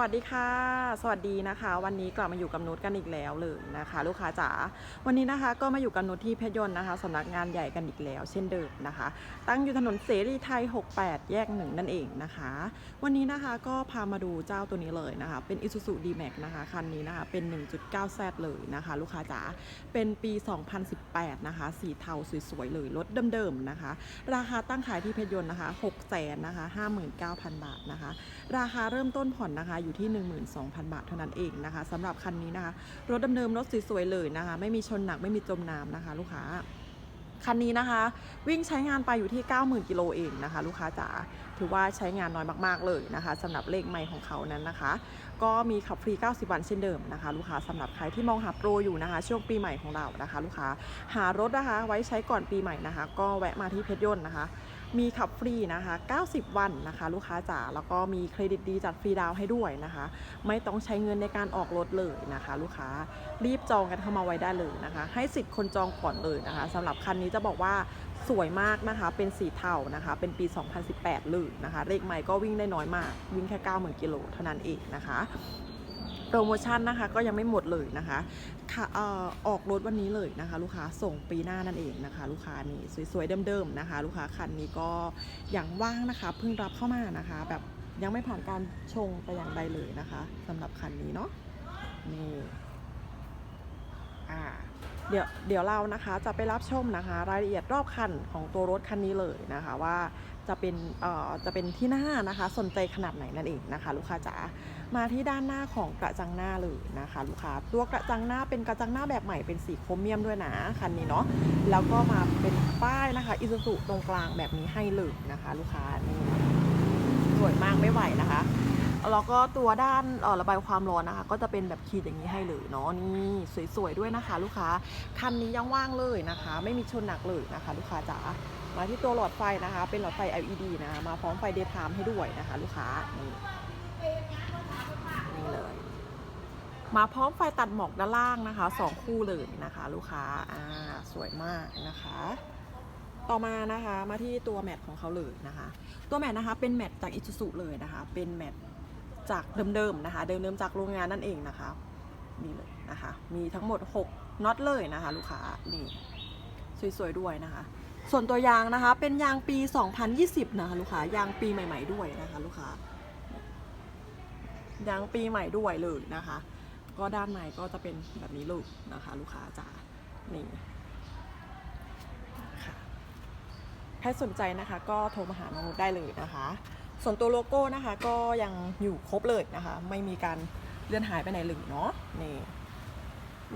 วัสดีค่ะ สวัสดีนะคะ วันนี้กลับมาอยู่กับนุชกันอีกแล้วเลยนะคะ ลูกค้าจ๋าวันนี้นะคะก็มาอยู่กับนุชที่เพชรยนต์นะคะสำนักงานใหญ่กันอีกแล้ว เช่นเดิมนะคะ ตั้งอยู่ถนนเสรีไทย 68 แยกหนึ่งนั่นเองนะคะ วันนี้นะคะก็พามาดูเจ้าตัวนี้เลยนะคะ เป็น Isuzu D-Max นะคะคันนี้นะคะเป็น 1.9Z เลยนะคะ ลูกค้าจ๋าเป็นปี 2018 นะคะ สีเทาสวยๆเลยรถเดิมๆนะคะ ราคาตั้งขายที่เพชรยนต์นะคะ6แสนนะคะ59,000 บาทนะคะ ราคาเริ่มต้นผ่อนนะคะอยู่ที่ 12,000 บาทเท่านั้นเองนะคะสำหรับคันนี้นะคะ รถเดิมๆรถสวยๆเลยนะคะ ไม่มีชนหนักไม่มีจมน้ำนะคะ ลูกค้าคันนี้นะคะ วิ่งใช้งานไปอยู่ที่ 90,000 กิโลเองนะคะ ลูกค้าจ๋าถือว่าใช้งานน้อยมากๆเลยนะคะสำหรับเลขใหม่ของเขานั้นนะคะ ก็มีขับฟรี 90 วันเช่นเดิมนะคะ ลูกค้าสำหรับใครที่มองหาโปรอยู่นะคะ ช่วงปีใหม่ของเรานะคะ ลูกค้าหารถนะคะ ไว้ใช้ก่อนปีใหม่นะคะ ก็แวะมาที่เพชรยนต์นะคะ มีขับฟรีนะคะ 90 วันนะคะ ลูกค้าจ๋า แล้วก็มีเครดิตดีจัดฟรีดาวให้ด้วยนะคะ ไม่ต้องใช้เงินในการออกรถเลยนะคะ ลูกค้า รีบจองกันเข้ามาไว้ได้เลยนะคะ ให้สิทธิ์คนจองก่อนเลยนะคะสำหรับคันนี้จะบอกว่าสวยมากนะคะ เป็นสีเทานะคะ เป็นปี 2018 เลยนะคะ เลขใหม่ก็วิ่งได้น้อยมาก วิ่งแค่ 90,000 กิโลเท่านั้นเองนะคะ โปรโมชั่นนะคะก็ยังไม่หมดเลยนะคะค่ะออกรถวันนี้เลยนะคะ ลูกค้าส่งปีหน้านั่นเองนะคะ ลูกค้านี่สวยๆเดิมๆนะคะ ลูกค้าคันนี้ก็ยังว่างนะคะเพิ่งรับเข้ามานะคะ แบบยังไม่ผ่านการชงแต่อย่างใดเลยนะคะสำหรับคันนี้เนาะนี่อ่า เดี๋ยวเดี๋ยวเรานะคะจะไปรับชมนะคะ รายละเอียดรอบคันของตัวรถคันนี้เลยนะคะ ว่าจะเป็นเอ่อจะเป็นที่หน้านะคะ สนใจขนาดไหนนั่นเองนะคะ ลูกค้าจ๋ามาที่ด้านหน้าของกระจังหน้าเลยนะคะ ลูกค้าตัวกระจังหน้าเป็นกระจังหน้าแบบใหม่เป็นสีโครเมียมด้วยนะคันนี้เนาะแล้วก็มาเป็นป้ายนะคะอิซูซุตรงกลางแบบนี้ให้เลยนะคะ ลูกค้านี่สวยมากไม่ไหวนะคะ แล้วก็ตัวด้านระบายความร้อนนะคะ ก็จะเป็นแบบขีดอย่างนี้ให้เลยเนาะนี่สวยๆด้วยนะคะ ลูกค้าคันนี้ยังว่างเลยนะคะ ไม่มีชนหนักเลยนะคะ ลูกค้าจ๋ามาที่ตัวหลอดไฟนะคะ เป็นหลอดไฟ LED นะะมาพร้อมไฟ daytime ให้ด้วยนะคะ ลูกค้านี่นี่เลย มาพร้อมไฟตัดหมอกด้านล่างนะคะสองคู่เลยนะคะ ลูกค้าอ่าสวยมากนะคะต่อมานะคะมาที่ตัวแมทของเขาเลยนะคะ ตัวแมทนะคะเป็นแมทจากอิซูซุเลยนะคะ เป็นแมท จากเดิมๆนะคะ เดิมๆจากโรงงานนั่นเองนะคะนี่เลยนะคะ มีทั้งหมด 6น็อตเลยนะคะ ลูกค้านี่สวยๆด้วยนะคะ ส่วนตัวยางนะคะ เป็นยางปี 2020 นะคะลูกค้ายางปีใหม่ ๆด้วยนะคะ ลูกค้ายางปีใหม่ด้วยเลยนะคะ ก็ด้านในก็จะเป็นแบบนี้เลยนะคะ ลูกค้าจ๋านี่ค่ะใครสนใจนะคะ ก็โทรมาหาน้องนุชได้เลยนะคะ ส่วนตัวโลโก้นะคะก็ยังอยู่ครบเลยนะคะ ไม่มีการเลื่อนหายไปไหนเลยเนาะนี่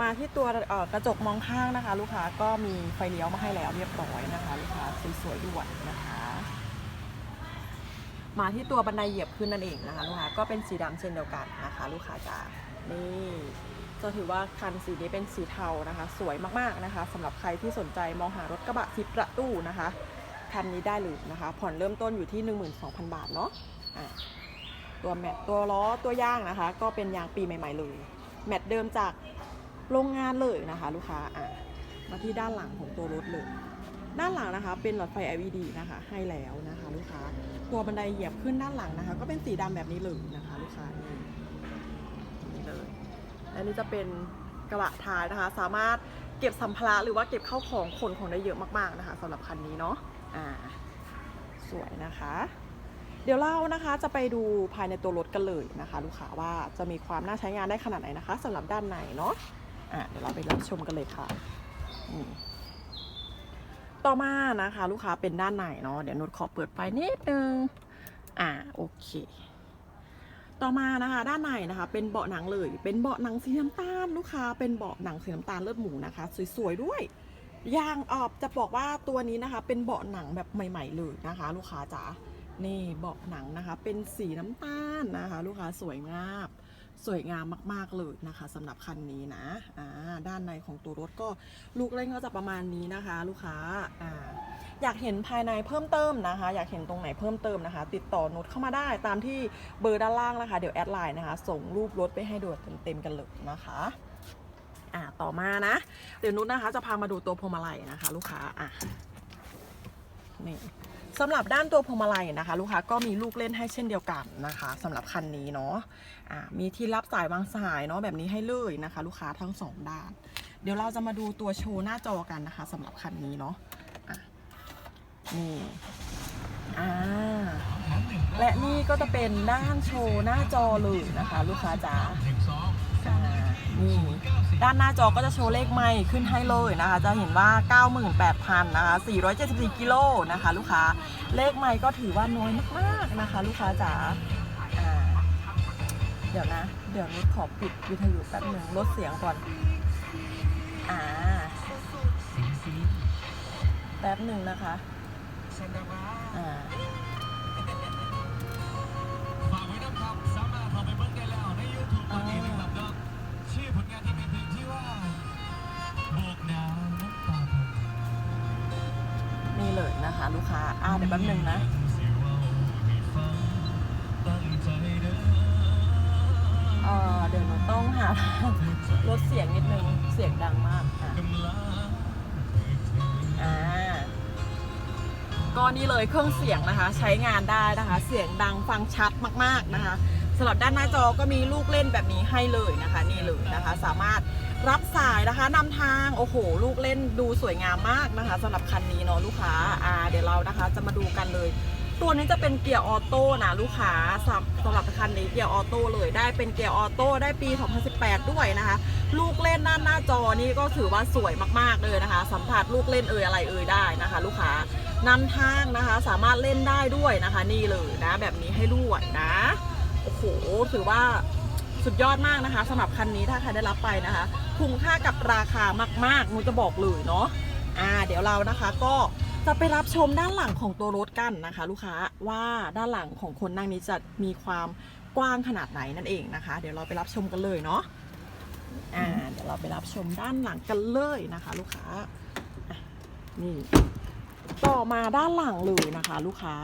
มาที่ตัวกระจกมองข้างนะคะ ลูกค้าก็มีไฟเลี้ยวมาให้แล้วเรียบร้อยนะคะ ลูกค้าสวยๆด้วยนะคะ มาที่ตัวบันไดเหยียบขึ้นนั่นเองนะคะ ลูกค้าก็เป็นสีดำเช่นเดียวกันนะคะ ลูกค้าจ๋านี่จะถือว่าคันสีนี้เป็นสีเทานะคะ สวยมากๆนะคะสำหรับใครที่สนใจมองหารถกระบะสิบประตูนะคะ คันนี้ได้เลยนะคะ ผ่อนเริ่มต้นอยู่ที่ 12,000 บาทเนาะะตัวแมตตัวล้อตัวยางนะคะ ก็เป็นยางปีใหม่ ๆ เลย แมตเดิมจากโรงงานเลยนะคะ ลูกค้าอะมาที่ด้านหลังของตัวรถเลยด้านหลังนะคะเป็นหลอดไฟ LED นะคะ ให้แล้วนะคะ ลูกค้าตัวบันไดเหยียบขึ้นด้านหลังนะคะ ก็เป็นสีดำแบบนี้เลยนะคะ ลูกค้านี่เลยและนี่จะเป็นกระบะท้ายนะคะ สามารถเก็บสัมภาระหรือว่าเก็บเข้าของขนของได้เยอะมากๆนะคะสำหรับคันนี้เนาะ อ่าสวยนะคะ เดี๋ยวเรานะคะจะไปดูภายในตัวรถกันเลยนะคะ ลูกค้าว่าจะมีความน่าใช้งานได้ขนาดไหนนะคะสำหรับด้านในเนาะอะเดี๋ยวเราไปรับชมกันเลยค่ะต่อมานะคะลูกค้าเป็นด้านในเนาะเดี๋ยวนุชขอเปิดไฟนิดนึงอ่าโอเค ต่อมานะคะด้านในนะคะ เป็นเบาะหนังเลย เป็นเบาะหนังสีน้ำตาลลูกค้าเป็นเบาะหนังสีน้ำตาลเลือดหมูนะคะ สวยๆด้วย ยางออบจะบอกว่าตัวนี้นะคะ เป็นเบาะหนังแบบใหม่ ๆ เลยนะคะ ลูกค้าจ๋านี่เบาะหนังนะคะ เป็นสีน้ำตาลนะคะ ลูกค้าสวยงามสวยงามมาก ๆ เลยนะคะสำหรับคันนี้นะอ่าด้านในของตัวรถก็ลูกเล่นก็จะประมาณนี้นะคะ ลูกค้าอ่าอยากเห็นภายในเพิ่มเติมนะคะ อยากเห็นตรงไหนเพิ่มเติมนะคะ ติดต่อนุชเข้ามาได้ตามที่เบอร์ด้านล่างนะคะ เดี๋ยวแอดไลน์นะคะ ส่งรูปรถไปให้ดูเต็มๆกันเลยนะคะ อ่าต่อมานะ เดี๋ยวนุชนะคะจะพามาดูตัวพวงมาลัยนะคะ ลูกค้าอะนี่สำหรับด้านตัวพวงมาลัยนะคะ ลูกค้าก็มีลูกเล่นให้เช่นเดียวกันนะคะสำหรับคันนี้เนาะอ่ามีที่รับสายวางสายเนาะแบบนี้ให้เลยนะคะ ลูกค้าทั้งสองด้าน เดี๋ยวเราจะมาดูตัวโชว์หน้าจอกันนะคะสำหรับคันนี้เนาะอะนี่อ่าและนี่ก็จะเป็นด้านโชว์หน้าจอเลยนะคะ ลูกค้าจ๋า นี่ด้านหน้าจอก็จะโชว์เลขไมค์ขึ้นให้เลยนะคะ จะเห็นว่า 98,000นะคะ474กิโลนะคะ ลูกค้าเลขไมค์ก็ถือว่าน้อยมากๆนะคะ ลูกค้าจ๋าเดี๋ยวนะ เดี๋ยวนุชขอปิดวิทยุแป๊บหนึ่งลดเสียงก่อน อ่า แป๊บหนึ่งนะคะอ่าฝากไว้นะครับสามารถเข้าไปเบิ่งได้แล้วใน YouTube ตอนนี้ ลูกค้า อ่าเดี๋ยวแป๊บนึงนะเว้าให้ฟังตั้งใจเด้อเอ่อเดี๋ยวหนูต้องหาลดเสียงนิดนึง เสียงดังมากอะอ่าก็นี่เลยเครื่องเสียงนะคะ ใช้งานได้นะคะ เสียงดังฟังชัดมากๆนะคะสำหรับด้านหน้าจอก็มีลูกเล่นแบบนี้ให้เลยนะคะ นี่เลยนะคะ สามารถ รับสายนะคะนำทางโอ้โห ลูกเล่นดูสวยงามมากนะคะสำหรับคันนี้เนาะลูกค้าอ่าเดี๋ยวเรานะคะจะมาดูกันเลย ตัวนี้จะเป็นเกียร์ออโต้นะลูกค้าสำสำหรับคันนี้เกียร์ออโต้เลยได้เป็นเกียร์ออโต้ได้ปี 2018 ด้วยนะคะ ลูกเล่นด้านหน้าจอนี่ก็ถือว่าสวยมากๆเลยนะคะ สัมผัสลูกเล่นเอ่ยอะไรเอ่ยได้นะคะ ลูกค้านำทางนะคะสามารถเล่นได้ด้วยนะคะ นี่เลยนะ แบบนี้ให้ด้วนะโอ้โหถือว่าสุดยอดมากนะคะสำหรับคันนี้ถ้าใครได้รับไปนะคะ คุ้มค่ากับราคามากๆหนูจะบอกเลยเนาะอ่าเดี๋ยวเรานะคะก็จะไปรับชมด้านหลังของตัวรถกันนะคะ ลูกค้าว่าด้านหลังของคนนั่งนี้จะมีความกว้างขนาดไหนนั่นเองนะคะ เดี๋ยวเราไปรับชมกันเลยเนาะอ่าเดี๋ยวเราไปรับชมด้านหลังกันเลยนะคะ ลูกค้านี่ต่อมาด้านหลังเลยนะคะ ลูกค้า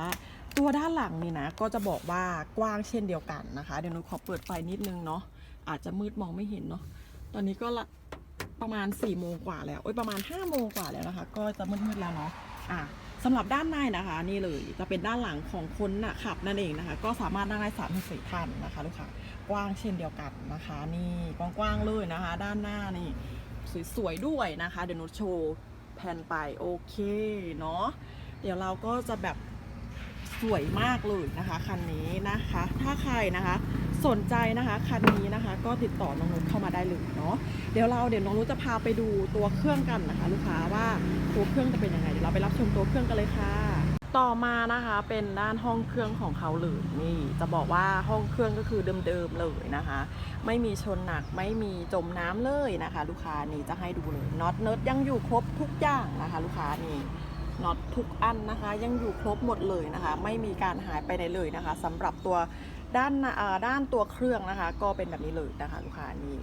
ตัวด้านหลังนี่นะก็จะบอกว่ากว้างเช่นเดียวกันนะคะ เดี๋ยวหนูขอเปิดไฟนิดนึงเนาะอาจจะมืดมองไม่เห็นเนาะ อนนี้ก็ละประมาณ4ี่โมงกว่าแล้วโอ้ยประมาณ5้าโมงกว่าแล้วนะคะ ก็จะมืดๆแล้วเนาะอะสำหรับด้านในนะคะ นี่เลยจะเป็นด้านหลังของคนนะขับนั่นเองนะคะ ก็สามารถนั่งได้สามถึงสี่ท่านนะคะลูกค้ากว้างเช่นเดียวกันนะคะ นี่กว้างๆเลยนะคะ ด้านหน้านี่สวยๆด้วยนะคะ เดี๋ยวนุชโชว์แผ่นไปโอเคเนาะเดี๋ยวเราก็จะแบบสวยมากเลยนะคะคันนี้นะคะ ถ้าใครนะคะ สนใจนะคะคันนี้นะคะ ก็ติดต่อน้องนุชเข้ามาได้เลยเนาะเดี๋ยวเราเดี๋ยวน้องนุชจะพาไปดูตัวเครื่องกันนะคะ ลูกค้าว่าตัวเครื่องจะเป็นยังไงเดี๋ยวเราไปรับชมตัวเครื่องกันเลยค่ะ ต่อมานะคะเป็นด้านห้องเครื่องของเขาเลยนี่จะบอกว่าห้องเครื่องก็คือเดิมๆเลยนะคะ ไม่มีชนหนักไม่มีจมน้ำเลยนะคะ ลูกค้านี่จะให้ดูเลยน็อตเนิร์ดยังอยู่ครบทุกอย่างนะคะ ลูกค้านี่น็อตทุกอันนะคะ ยังอยู่ครบหมดเลยนะคะ ไม่มีการหายไปไหนเลยนะคะสำหรับตัว ด้านด้านตัวเครื่องนะคะ ก็เป็นแบบนี้เลยนะคะลูกค้านี่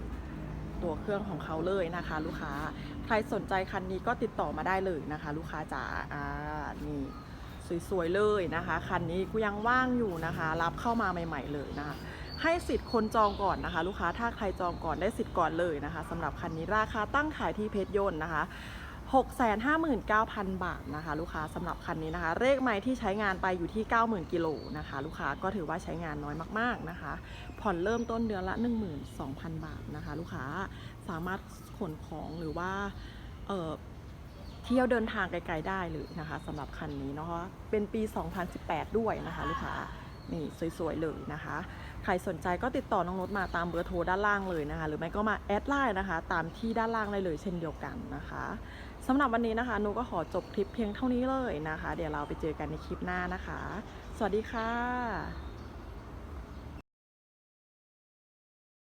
ตัวเครื่องของเขาเลยนะคะ ลูกค้าใครสนใจคันนี้ก็ติดต่อมาได้เลยนะคะ ลูกค้าจ๋าอ่านี่สวยๆเลยนะคะคันนี้กูยังว่างอยู่นะคะ รับเข้ามาใหม่ ๆ เลยนะคะให้สิทธิ์คนจองก่อนนะคะ ลูกค้าถ้าใครจองก่อนได้สิทธิ์ก่อนเลยนะคะสำหรับคันนี้ราคาตั้งขายที่เพชรยนต์นะคะ 659,000 บาทนะคะ ลูกค้าสำหรับคันนี้นะคะ เลขไม้ที่ใช้งานไปอยู่ที่ 90,000 กิโลนะคะ ลูกค้าก็ถือว่าใช้งานน้อยมากๆนะคะ ผ่อนเริ่มต้นเดือนละ 12,000 บาทนะคะ ลูกค้าสามารถขนของหรือว่าเออเที่ยวเดินทางไกลๆได้เลยนะคะสำหรับคันนี้เนาะเป็นปี 2018 ด้วยนะคะลูกค้านี่สวยๆเลยนะคะ ใครสนใจก็ติดต่อน้องนุชมาตามเบอร์โทรด้านล่างเลยนะคะ หรือไม่ก็มาแอดไลน์นะคะ ตามที่ด้านล่างได้เลยเช่นเดียวกันนะคะ สำหรับวันนี้นะคะนุก็ขอจบคลิปเพียงเท่านี้เลยนะคะ เดี๋ยวเราไปเจอกันในคลิปหน้านะคะ สวัสดีค่ะ